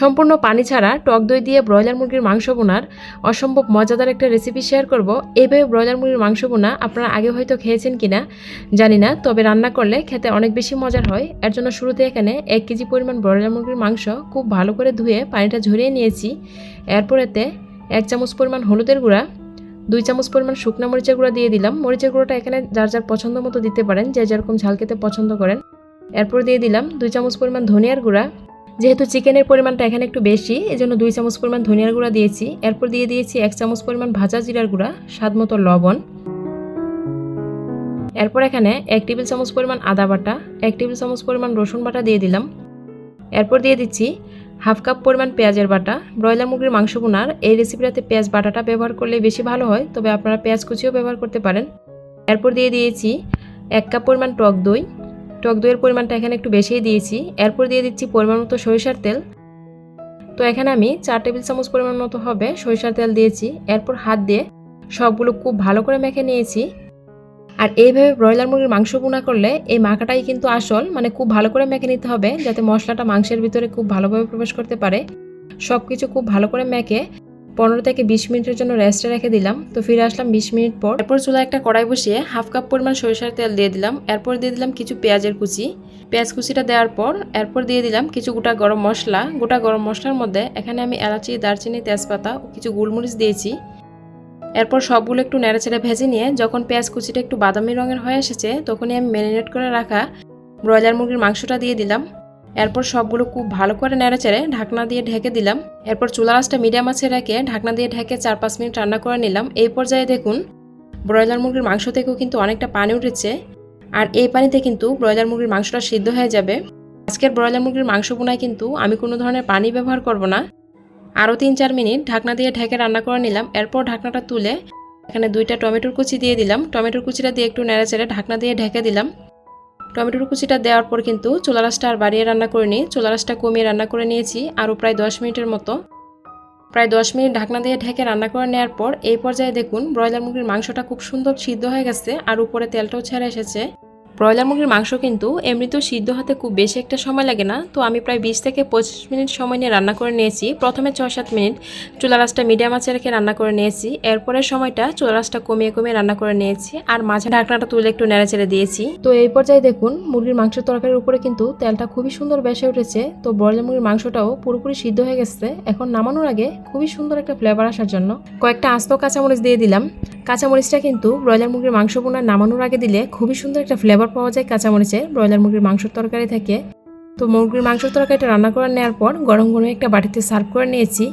সম্পূর্ণ পানি ছাড়া টক দই দিয়ে ব্রয়লার মুরগির মাংস বোনার অসম্ভব মজাদার একটা রেসিপি শেয়ার করব। এইভাবে ব্রয়লার মুরগির মাংস বোনা আপনারা আগে হয়তো খেয়েছেন কিনা জানি না, তবে রান্না করলে খেতে অনেক বেশি মজার হয়। এর জন্য শুরুতে এখানে এক কেজি পরিমাণ ব্রয়লার মুরগির মাংস খুব ভালো করে ধুয়ে পানিটা ঝরিয়ে নিয়েছি। এরপর এতে এক চামচ পরিমাণ হলুদের গুঁড়া, দুই চামচ পরিমাণ শুকনো মরিচের গুঁড়া দিয়ে দিলাম। মরিচের গুঁড়োটা এখানে যার যার পছন্দ মতো দিতে পারেন, যে যেরকম ঝাল খেতে পছন্দ করেন। এরপর দিয়ে দিলাম দুই চামচ পরিমাণ ধনিয়ার গুঁড়া যেহেতু চিকেনের পরিমাণটা এখানে একটু বেশি, এজন্য দুই চামচ পরিমাণ ধনিয়ার গুঁড়া দিয়েছি। এরপর দিয়ে দিয়েছি এক চামচ পরিমাণ ভাজা জিরার গুঁড়া, স্বাদ মতো লবণ। এরপর এখানে এক টেবিল চামচ পরিমাণ আদা বাটা, এক টেবিল চামচ পরিমাণ রসুন বাটা দিয়ে দিলাম। এরপর দিয়ে দিচ্ছি হাফ কাপ পরিমাণ পেঁয়াজের বাটা। ব্রয়লার মুরগির মাংস বোনার এই রেসিপিটাতে পেঁয়াজ বাটাটা ব্যবহার করলে বেশি ভালো হয়, তবে আপনারা পেঁয়াজ কুচিও ব্যবহার করতে পারেন। এরপর দিয়ে দিয়েছি এক কাপ পরিমাণ টক দই টক দইয়ের পরিমাণটা এখানে একটু বেশিই দিয়েছি। এরপর দিয়ে দিচ্ছি পরিমাণ মতো সরিষার তেল। তো এখানে আমি চার টেবিল চামচ পরিমাণ মতো হবে সরিষার তেল দিয়েছি। এরপর হাত দিয়ে সবগুলো খুব ভালো করে মেখে নিয়েছি। আর এইভাবে ব্রয়লার মুরগির মাংস বোনা করলে এই মাখাটাই কিন্তু আসল। মানে খুব ভালো করে মেখে নিতে হবে যাতে মশলাটা মাংসের ভিতরে খুব ভালোভাবে প্রবেশ করতে পারে। সব কিছু খুব ভালো করে মেখে পনেরো থেকে বিশ মিনিটের জন্য রেস্টে রেখে দিলাম। তো ফিরে আসলাম বিশ মিনিট পর। এরপর চুলা একটা কড়াই বসিয়ে হাফ কাপ পরিমাণ সরিষার তেল দিয়ে দিলাম। এরপর দিয়ে দিলাম কিছু পেঁয়াজের কুচি। পেঁয়াজ কুচিটা দেওয়ার পর এরপর দিয়ে দিলাম কিছু গোটা গরম মশলা। গোটা গরম মশলার মধ্যে এখানে আমি এলাচি, দারচিনি, তেজপাতা ও কিছু গোলমরিচ দিয়েছি। এরপর সবগুলো একটু নেড়েচেড়ে ভেজে নিয়ে যখন পেঁয়াজ কুচিটা একটু বাদামি রঙের হয়ে এসেছে, তখনই আমি ম্যারিনেট করে রাখা ব্রয়লার মুরগির মাংসটা দিয়ে দিলাম। এরপর সবগুলো খুব ভালো করে নেড়েচেড়ে ঢাকনা দিয়ে ঢেকে দিলাম। এরপর চুলা আঁচটা মিডিয়াম আছে রেখে ঢাকনা দিয়ে ঢেকে চার পাঁচ মিনিট রান্না করে নিলাম। এই পর্যায়ে দেখুন, ব্রয়লার মুরগির মাংস থেকেও কিন্তু অনেকটা পানি উঠেছে আর এই পানিতে কিন্তু ব্রয়লার মুরগির মাংসটা সিদ্ধ হয়ে যাবে। আজকের ব্রয়লার মুরগির মাংস বোনায় কিন্তু আমি কোনো ধরনের পানি ব্যবহার করব না। আরও তিন চার মিনিট ঢাকনা দিয়ে ঢেকে রান্না করে নিলাম। এরপর ঢাকনাটা তুলে এখানে দুইটা টমেটোর কুচি দিয়ে দিলাম। টমেটোর কুচিটা দিয়ে একটু নেড়েচেড়ে ঢাকনা দিয়ে ঢেকে দিলাম। টমেটোর কুচিটা দেওয়ার পর কিন্তু চুলা রাসটা আর বাড়িয়ে রান্না করে নিই। চুলা রাসটা কমিয়ে রান্না করে নিয়েছি আরও প্রায় দশ মিনিটের মতো। প্রায় দশ মিনিট ঢাকনা দিয়ে ঢেকে রান্না করে নেওয়ার পর এই পর্যায়ে দেখুন ব্রয়লার মুরগির মাংসটা খুব সুন্দর সিদ্ধ হয়ে গেছে আর উপরে তেলটাও ছেড়ে এসেছে। ব্রয়লার মুরগির মাংস কিন্তু এমনিতেও সিদ্ধ হতে খুব বেশি একটা সময় লাগে না। তো আমি প্রায় বিশ থেকে পঁচিশ মিনিট সময় নিয়ে রান্না করে নিয়েছি। প্রথমে ছয় সাত মিনিট চুলা রাসটা মিডিয়াম আঁচে রেখে রান্না করে নিয়েছি। এরপরের সময়টা চুলা রাসটা কমিয়ে কমিয়ে রান্না করে নিয়েছি। আর মাঝে ঢাকনাটা তুলে একটু নেড়ে চেড়ে দিয়েছি। তো এই পর্যায়ে দেখুন, মুরগির মাংসের তরকারির উপরে কিন্তু তেলটা খুবই সুন্দর বেসে উঠেছে। তো ব্রয়লার মুরগির মাংসটাও পুরোপুরি সিদ্ধ হয়ে গেছে। এখন নামানোর আগে খুবই সুন্দর একটা ফ্লেভার আসার জন্য কয়েকটা আস্ত কাঁচামরিচ দিয়ে দিলাম। কাঁচামরিচটা কিন্তু ব্রয়লার মুরগির মাংস বোনা নামানোর আগে দিলে খুবই সুন্দর একটা ফ্লেভার পাওয়া যায় কাঁচামরিচের। ব্রয়লার মুরগির মাংসের তরকারি থেকে তো মুরগির মাংসের তরকারিটা রান্না করে নেওয়ার পর গরম গরম একটা বাটিতে সার্ভ করে নিয়েছি।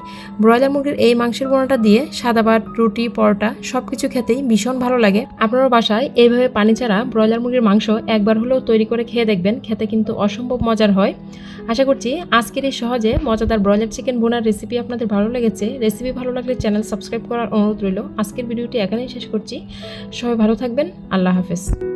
ব্রয়লার মুরগির এই মাংসের বোনাটা দিয়ে সাদা ভাত, রুটি, পরোটা সব কিছু খেতেই ভীষণ ভালো লাগে। আপনার বাসায় এইভাবে পানি ছাড়া ব্রয়লার মুরগির মাংস একবার হলেও তৈরি করে খেয়ে দেখবেন, খেতে কিন্তু অসম্ভব মজার হয়। আশা করছি আজকের এই সহজে মজাদার ব্রয়লার চিকেন বোনার রেসিপি আপনাদের ভালো লেগেছে। রেসিপি ভালো লাগলে চ্যানেল সাবস্ক্রাইব করার অনুরোধ রইল। আজকের ভিডিওটি এখানেই শেষ করছি। সবাই ভালো থাকবেন। আল্লাহ হাফেজ।